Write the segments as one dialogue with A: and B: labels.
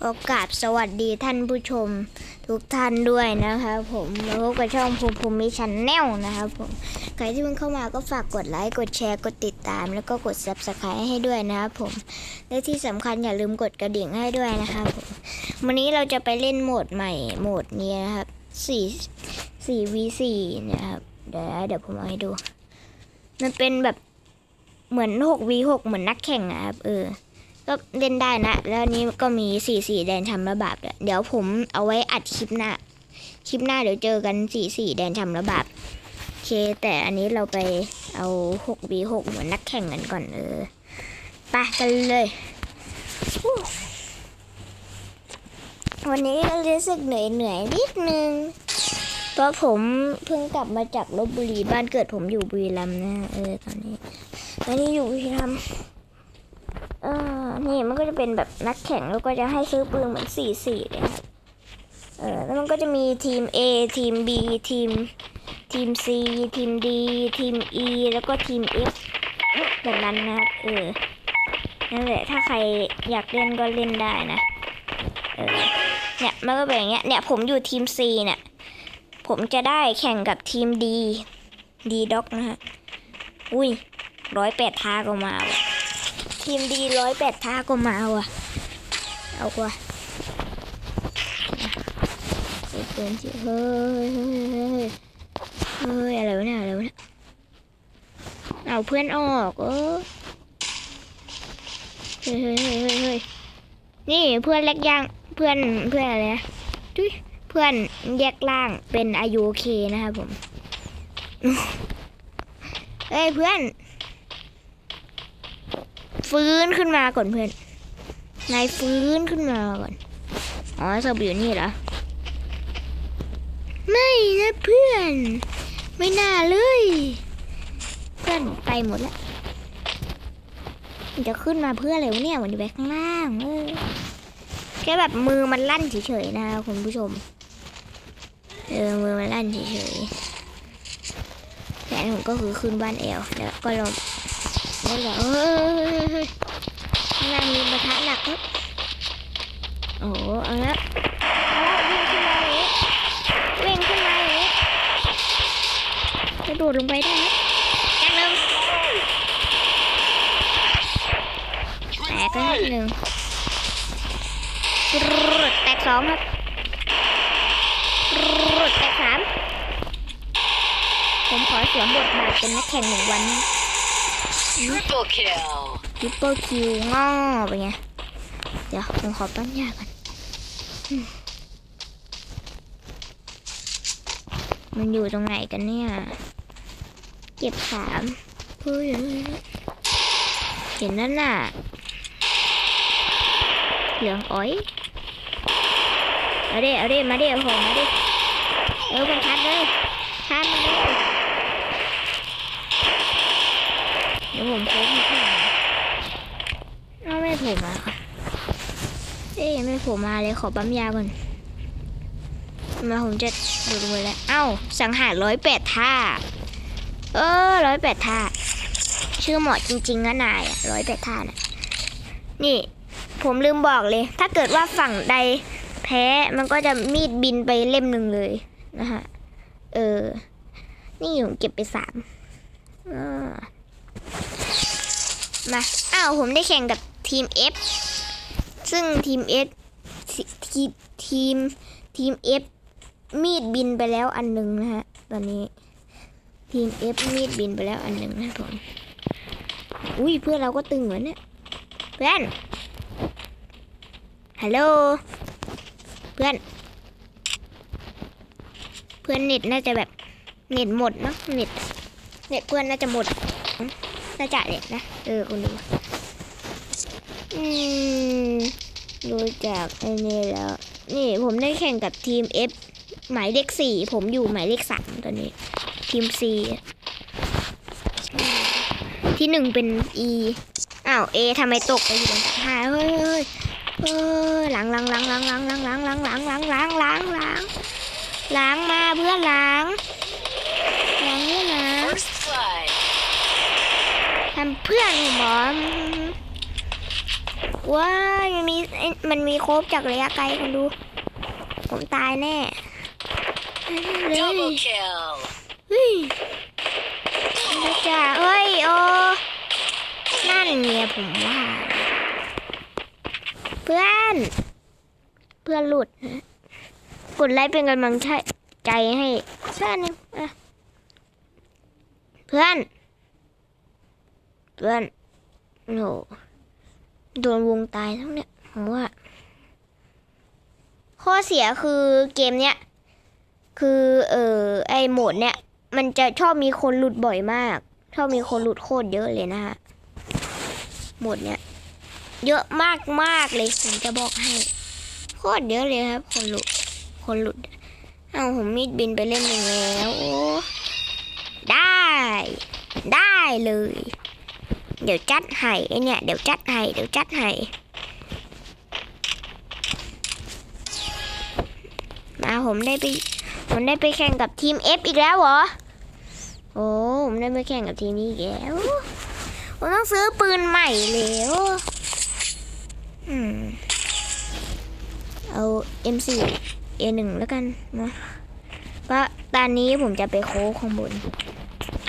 A: ก็กราบสวัสดีท่านผู้ชมทุกท่านด้วยนะครับผมมาพบกับช่องภูมิภูมิชันแนลนะครับผมใครที่เพิ่งเข้ามาก็ฝากกดไลค์กดแชร์กดติดตาม แล้วก็กด subscribe ให้ด้วยนะครับผมและที่สำคัญอย่าลืมกดกระดิ่งให้ด้วยนะครับผมวันนี้เราจะไปเล่นโหมดใหม่โหมดนี้นะครับ4 4 v 4นะครับเดี๋ยวเดี๋ยวผมเอาให้ดู มันเป็นแบบเหมือน6 v 6เหมือนนักแข่งนะครับเออ ก็เล่นได้นะ แล้วนี้ก็มีสี่สี่แดนทำระบาบด้วยเดี๋ยวผมเอาไว้อัดคลิปหน้า คลิปหน้าเดี๋ยวเจอกันสี่สี่แดนทำระบาบโอเค แต่อันนี้เราไปเอาหกบีหกเหมือนนักแข่งกันก่อนเออไปกันเลยวันนี้รู้สึกเหนื่อยเหนื่อยนิดนึง เพราะผมเพิ่งกลับมาจากลบบุรีบ้านเกิดผมอยู่บุรีรัมย์นะเออตอนนี้ตอนนี้อยู่บุรีรัมย์ เออนี่มันก็จะเป็นแบบนักแข่งแล้วก็จะให้ซื้อปืนเหมือนสี่สี่เลยครับเออแล้วมันก็จะมีทีม A ทีม B ทีมทีม C ทีม D ทีม E แล้วก็ทีม F แบบนั้นนะครับเออนั่นแหละถ้าใครอยากเล่นก็เล่นได้นะเออเนี่ยมันก็เป็นอย่างเงี้ยเนี่ยผมอยู่ทีม C เนี่ยผมจะได้แข่งกับทีม D D Dog นะฮะอุ้ยร้อยแปดท่าก็มาว่ะ ทีมดีร้อยแปดท่าก็มาว่ะเอาว่ะเฮ้ยเกินสิเฮ้ยเฮ้ยเฮ้ยเฮ้ยอะไรวะเนี่ยอะไรวะเนี่ยเอาเพื่อนออกเออเฮ้ยเฮ้ยเฮ้ยเฮ้ยนี่เพื่อนเล็กย่างเพื่อนเพื่อนอะไรนะจุ๊ยเพื่อนแยกล่างเป็นอายุเคนะครับผมเอ้ยเพื่อน ฟื้นขึ้นมาก่อนเพื่อน นายฟื้นขึ้นมาก่อน อ๋อศพอยู่นี่เหรอ ไม่นะเพื่อน ไม่น่าเลย เพื่อนไปหมดแล้วจะขึ้นมาเพื่ออะไรวะเนี่ยมันอยู่ไปข้างล่างเออแค่แบบมือมันลั่นเฉยๆนะคุณผู้ชม เออมือมันลั่นเฉยๆแต่ผมก็คือขึ้นบ้านแอลแล้วก็ลง แล้วก็เฮ้ยข้างล่างมีกระทะหนักครับ โอ้โหเอาละเอาละวิ่งขึ้นมาอย่างนี้วิ่งขึ้นมาอย่างนี้กระโดดลงไปได้ครับจังหนึ่งแตกแล้วครับหนึ่งกรุดแตกสองครับกรุดแตกสามผมขอเสียงบทบาทเป็นนักแข่งหนึ่งวัน
B: Triple kill.
A: ทิปเปิลคิวง้อไปไง เดี๋ยวผมขอปั้นยาก่อนมันอยู่ตรงไหนกันเนี่ย เก็บสามเฮ้ยเห็นนั่นน่ะ เหลืองอ้อยเอาดิเอาดิมาดิเอาผมมาดิ เออเป็นชัดเลยชัดมาเลยเดี๋ยว ผมโค้งให้ข้างหลังเอาไม่โผล่มาค่ะ เอ๊ะยังไม่โผล่มาเลยขอปั๊มยาก่อนมาผมจะดูดมือแล้วเอ้า สังหารร้อยแปดท่า เออร้อยแปดท่า ชื่อเหมาะจริงๆนะนายอะร้อยแปดท่านะนี่ผมลืมบอกเลย ถ้าเกิดว่าฝั่งใดแพ้มันก็จะมีดบินไปเล่มหนึ่งเลยนะฮะ เออ นี่ผมเก็บไปสามอ่า มา อ้าว ผมได้แข่งกับทีม F ซึ่งทีม F ทีมทีมทีม F มีดบินไปแล้วอันหนึ่งนะฮะ ตอนนี้ ทีม F มีดบินไปแล้วอันหนึ่งนะผมอุ้ยเพื่อนเราก็ตึงเหมือนเนี่ยเพื่อน ฮัลโหล เพื่อน เพื่อนเน็ตน่าจะแบบเน็ตหมดเนาะเน็ตเน็ตเพื่อนน่าจะหมด น่าจะเน็ตนะ เออคุณดู อืมดูจากไอ้นี่แล้ว นี่ผมได้แข่งกับทีม F หมายเลขสี่ ผมอยู่หมายเลขสามตอนนี้ ทีม C ที่หนึ่งเป็น E อ้าว A ทำไมตกไปอยู่บนห้าเฮ้ยเฮ้ยเฮ้ยหลังหลังหลังหลังหลังหลังหลังหลังหลังหลังหลังหลังลังหลังมาเพื่อนหลังหลังเพื่อนหลัง
B: First blood.
A: ทำ เพื่อนผมเหรอว้ายมันมีเอ้ยมันมีโคบจากระยะไกลคนดู ผมตายแน่เลย
B: Double kill.
A: เฮ้ยพระเจ้าเฮ้ยโอนั่นเนี่ยผมว่า เพื่อน เพื่อนหลุดนะกดไลค์เป็นกำลังใจให้เพื่อนหนึงอะเพื่อน เพื่อนโหโดนวงตายทั้งเนี่ยผมว่า ข้อเสียคือเกมเนี้ย คือเออไอโหมดเนี้ยมันจะชอบมีคนหลุดบ่อยมากชอบมีคนหลุดโคตรเยอะเลยนะฮะโหมดเนี้ยเยอะมากมากเลยผมจะบอกให้โคตรเยอะเลยครับ คนหลุดคนหลุดเอาผมมีดบินไปเล่นหนึ่งแล้วโอ้ได้ ได้เลย เดี๋ยวจัดให้ไอเนี่ยเดี๋ยวจัดให้เดี๋ยวจัดให้มาผมได้ไปผมได้ไปแข่งกับทีม F อีกแล้วเหรอโอ้ผมได้ไปแข่งกับทีมนี้อีกแล้วผมต้องซื้อปืนใหม่แล้วอืมเอา M4 A1 แล้วกันนะก็ตอนนี้ผมจะไปโค้งข้างบน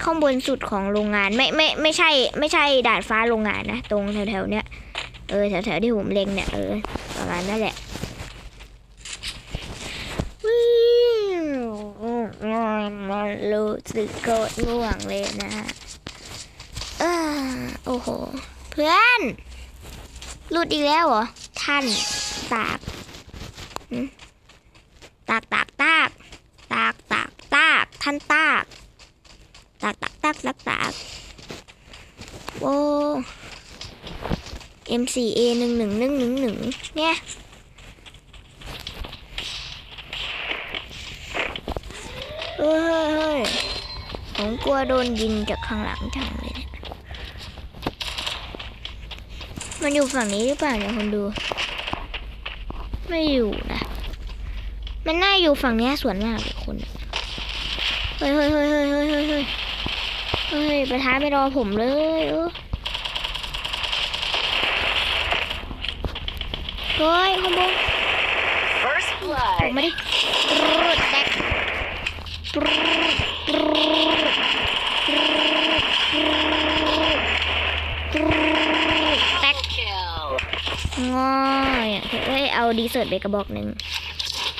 A: ข้างบนสุดของโรงงานไม่ไม่ไม่ใช่ ไม่ใช่ด่านฟ้าโรงงานนะตรงแถวๆเนี้ยเออแถวๆที่ผมเล็งเนี่ยเออประมาณนั่นแหละมันรู้สึกโกรธง่วงเลยนะฮะเออโอ้โห เพื่อนหลุดอีกแล้วเหรอ ท่านตากตากตากตากตากตากตากท่านตาก ตากตากตากตากตากโอ้ M4A หนึ่งหนึ่งหนึ่งหนึ่งหนึ่งเนี่ยเฮ้ยเฮ้ยเฮ้ย ผมกลัวโดนยิงจากข้างหลังจังเลย มันอยู่ฝั่งนี้หรือเปล่าเนี่ยคนดู ไม่อยู่นะ มันน่าอยู่ฝั่งนี้ส่วนมากเลยคน เฮ้ยเฮ้ยเฮ้ยเฮ้ยเฮ้ยเฮ้ย เฮ้ยเฮ้ยประธานไม่รอผมเลยเออเฮ้ยขโมย
B: First
A: ผม
B: blood.
A: ไม่ได้รูดแดกรูดรูดรูดรูดแดก
B: Kill.
A: ง่อยเอ้ยเอาดีเซิร์ตไปกระบอกหนึ่ง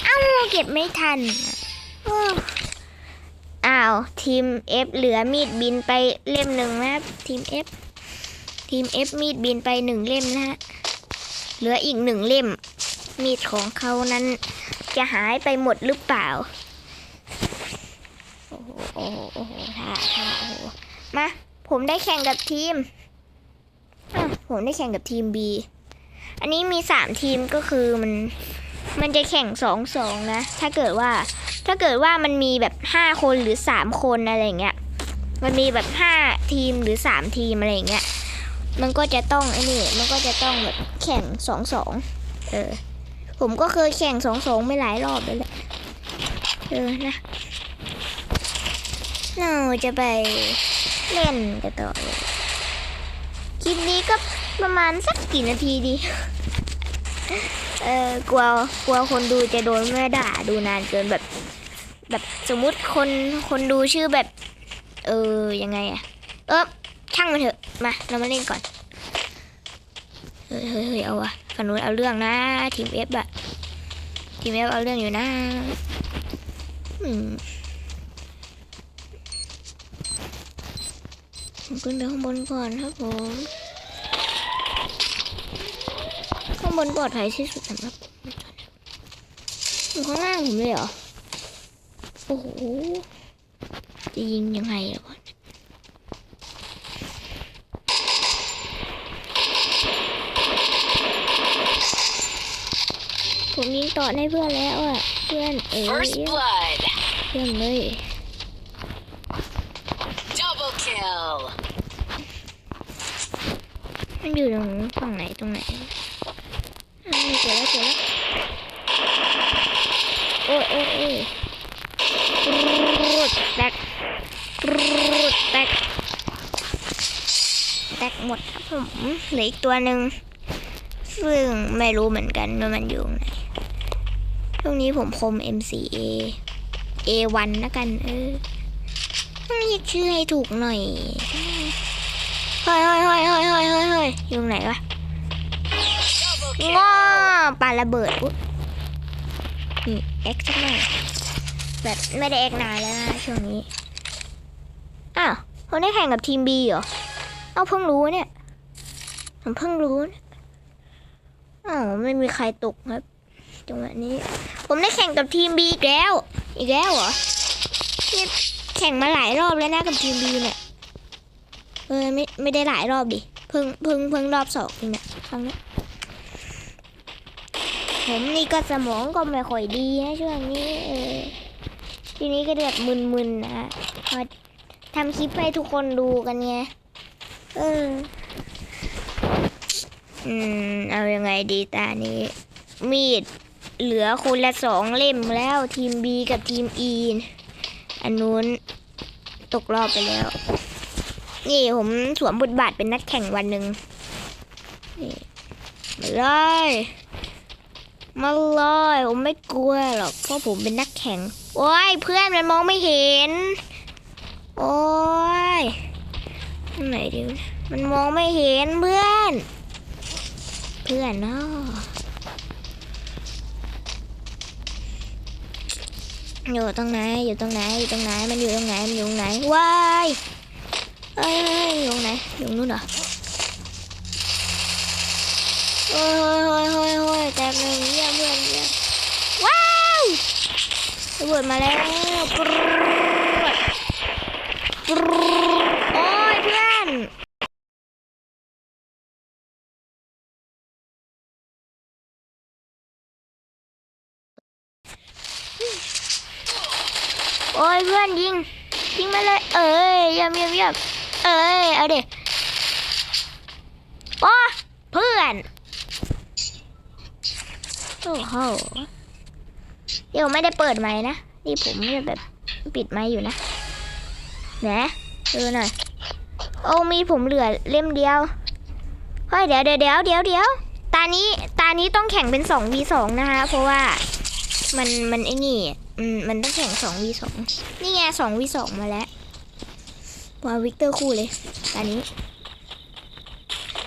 A: เอ้าเก็บไม่ทัน โอ้อ้าทีม F เหลือมีดบินไปเล่มหนึ่งนะครับทีม F ทีม F มีดบินไปหนึ่งเล่มนะฮะเหลืออีกหนึ่งเล่ม มีดของเขานั้นจะหายไปหมดหรือเปล่า โอ้โหโอ้โหโอ้โหท่าท่าโอ้โหมา ผมได้แข่งกับทีมผมได้แข่งกับทีม B อันนี้มีสามทีมก็คือมัน มันจะแข่งสองสองนะ ถ้าเกิดว่า ถ้าเกิดว่ามันมีแบบห้าคนหรือสามคนอะไรเงี้ย มันมีแบบห้าทีมหรือสามทีมอะไรเงี้ย มันก็จะต้องไอ้นี่ มันก็จะต้องแบบแข่งสองสอง เออ ผมก็เคยแข่งสองสองไม่หลายรอบเลยแหละ เออนะเราจะไปเล่นกันต่อเลยคลิปนี้ก็ประมาณสักกี่นาทีดี เออกลัวกลัวคนดูจะโดนแม่ด่าดูนานเกินแบบ แบบสมมุติคนคนดูชื่อแบบ เออยังไงอะเออช่างมันเถอะมาเรามาเล่นก่อนเฮ้ยเฮ้ยเอาวะฝั่งนู้นเอาเรื่องนะ ทีมเอฟอะทีมเอฟเอาเรื่องอยู่นะอืมผมขึ้นไปข้างบนก่อนครับผม ข้างบนปลอดภัยที่สุดสำหรับผมอยู่ข้างล่างผมเลยเหรอ โอ้โห จะยิงยังไงอะวะผมยิงต่อให้เพื่อนแล้วอะ เพื่อนเอ๋ย
B: First blood.
A: เพื่อนเลย
B: Double kill.
A: มันอยู่ตรงฝั่งไหนตรงไหนอ่าเจอแล้วเจอแล้วโอ้ยโอ้ยโอ้ยรู ดแตกรูดแตกแตกหมดครับผมเหลืออีกตัวหนึ่งซึ่งไม่รู้เหมือนกันว่ามันอยู่ตรงไหนช่วงนี้ผมคม MCA A1 นะกัน เออต้องเรียกชื่อให้ถูกหน่อยเฮ้ยเฮ้ยเฮ้ยเฮ้ยเฮ้ยเฮ้ยเฮ้ยอยู่ตรงไหนวะ
B: Double
A: ง้อ
B: kill.
A: ปาระเบิดอุ๊ยนี่เอ็กซ์สักหน่อย แบบไม่ได้เอกนานแล้วนะช่วงนี้ อ้าวเขาได้แข่งกับทีมบีเหรอ เอาเพิ่งรู้เนี่ยผมเพิ่งรู้อ้าวไม่มีใครตกครับจังหวะนี้ ผมได้แข่งกับทีมบีอีกแล้ว อีกแล้วเหรอนี่แข่งมาหลายรอบแล้วนะกับทีมบีเนี่ยเออไม่ไม่ได้หลายรอบดิเพิ่งเพิ่งเพิ่งรอบสองเองเนี่ยครั้งนี้ผมนี่ก็สมองก็ไม่ค่อยดีนะช่วงนี้เออ ทีนี้ก็แบบมึนๆนะฮะพอทำคลิปให้ทุกคนดูกันไง เออ อืม เอายังไงดีตานี้ มีดเหลือคนละสองเล่มแล้วทีม B กับทีม E อันนู้นตกรอบไปแล้ว นี่ผมสวมบทบาทเป็นนักแข่งวันหนึ่งนี่มาเลยมาเลยผมไม่กลัวหรอกเพราะผมเป็นนักแข่ง โอ้ยเพื่อนมันมองไม่เห็น โอ้ยไหนดิมันมองไม่เห็นเพื่อน เพื่อนเนาะอยู่ตรงไหนอยู่ตรงไหนอยู่ตรงไหนมันอยู่ตรงไหนมันอยู่ตรงไหนว้ายเอ้ยอยู่ตรงไหนอยู่นู้นเหรอโอ้ยโอ้ยโอ้ยโอ้ยแตกหนึ่งเยี่ยมเพื่อนเยี่ยม ระเบิดมาแล้วปรปรโอ้ยเพื่อนโอ้ยเพื่อนยิง ยิงมาเลย เอ้ยเยี่ยมเยี่ยมเยี่ยมเอ้ย เอาดิโอ้เพื่อน โอ้โห เดี๋ยวไม่ได้เปิดไม้นะนี่ผมจะแบบปิดไม้อยู่นะแหนดูหน่อยโอ้มีผมเหลือเล่มเดียวเฮ้ยเดี๋ยวเดี๋ยวเดี๋ยวเดี๋ยวเดี๋ยวตานี้ตานี้ต้องแข่งเป็นสองวีสองนะคะ เพราะว่ามันมันไอ้นี่มันต้องแข่งสองวีสองนี่ไงสองวีสองมาแล้วว่าวิกเตอร์คู่เลยตอนนี้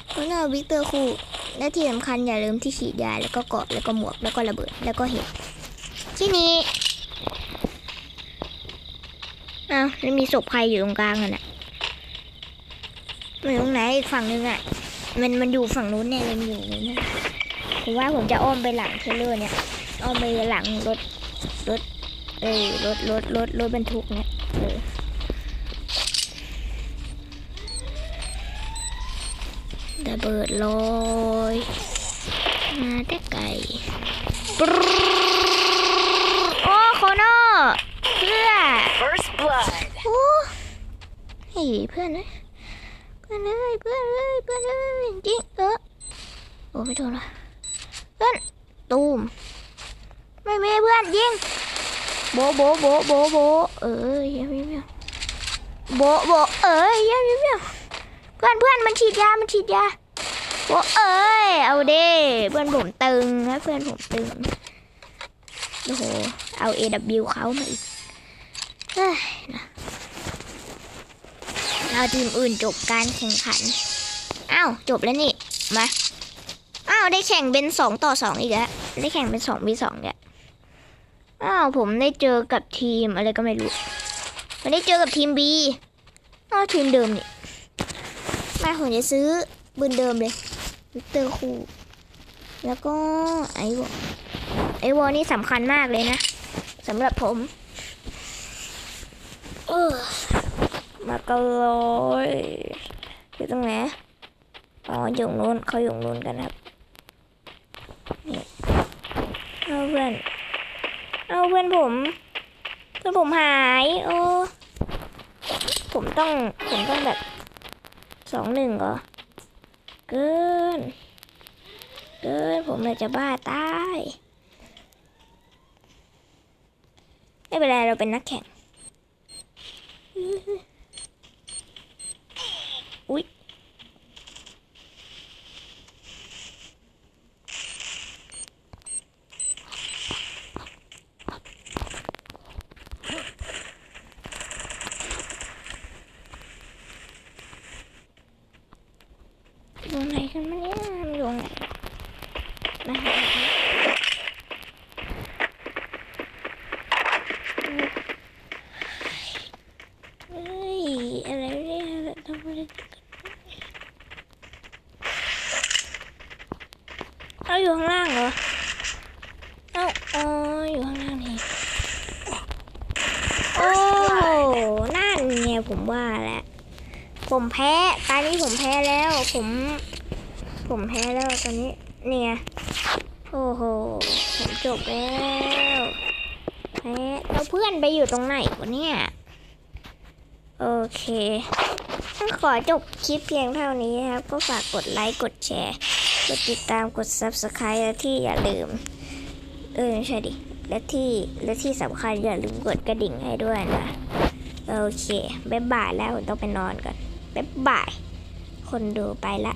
A: เพราะว่าวิกเตอร์คู่และที่สำคัญอย่าลืมที่ฉีดยาแล้วก็เกาะแล้วก็หมวกแล้วก็ระเบิดแล้วก็เห็ด ที่นี้อ้าวแล้วมีศพใครอยู่ตรงกลางอะน่ะมันอยู่ตรงไหนอีกฝั่งนึงอะมันมันอยู่ฝั่งนู้นแน่เลยมันอยู่นู้นะผมว่าผมจะอ้อมไปหลังเทรลเลอร์เนี่ยอ้อมไปหลังรถรถเออรถรถรถรถบรรทุกเนี่ยเออระเบิดลอยมาแต่ไก่ปรึ๊ดโอ้โคโน่เพื่อ
B: First blood.
A: โอ้ เฮ้ยเพื่อนเลยเพื่อนเลยเพื่อนเลยเพื่อนเลยจริงเออโอ้ไม่โดนละเพื่อนตูมไม่มีเพื่อนยิงโบโบโบโบโบเออเยี่ยมเยี่ยมเยี่ยโบโบเอ้ยเยี่ยมเยี่ยมเยี่ยเพื่อนเพื่อนมันฉีดยามันฉีดยาโบเอ้ยเอาเด้เพื่อนผมตึงนะเพื่อนผมตึงโอ้โหเอา AW เขามาอีกเฮ้ยนะ เราทีมอื่นจบการแข่งขัน อ้าว จบแล้วนี่ มา อ้าว ได้แข่งเป็นสองต่อสองอีกแล้ว ได้แข่งเป็นสองวีสองเนี่ยอ้าว ผมได้เจอกับทีมอะไรก็ไม่รู้วันนี้เจอกับทีม B อ้าวทีมเดิมนี่มาผมจะซื้อปืนเดิมเลยวิกเตอร์คู่แล้วก็ไอวอลไอวอลนี่สำคัญมากเลยนะสำหรับผม เออ มากันเลยอยู่ตรงไหนอ๋ออยู่นู้นเขาอยู่นู้นกันครับนี่เอาเพื่อนเอาเพื่อนผมเพื่อนผมหายโอ้ผมต้องผมต้องแบบสองหนึ่งเหรอเกินเกินผมเลยจะบ้าตายไม่เป็นไรเราเป็นนักแข่ง อยู่ไหนกันเนี่ยอยู่ไหนนะคะ ผมแพ้แล้วตอนนี้เนี่ยโอ้โหผมจบแล้วแพ้แล้วเพื่อนไปอยู่ตรงไหนวะเนี่ยโอเคขอจบคลิปเพียงเท่านี้นะครับ ก็ฝากกดไลค์ กดแชร์ กดติดตามกด subscribe และที่อย่าลืม เออใช่ดิ และที่และที่สำคัญอย่าลืมกดกระดิ่งให้ด้วยนะ โอเค บ๊ายบายแล้วต้องไปนอนก่อน บ๊ายบาย คนดูไปละ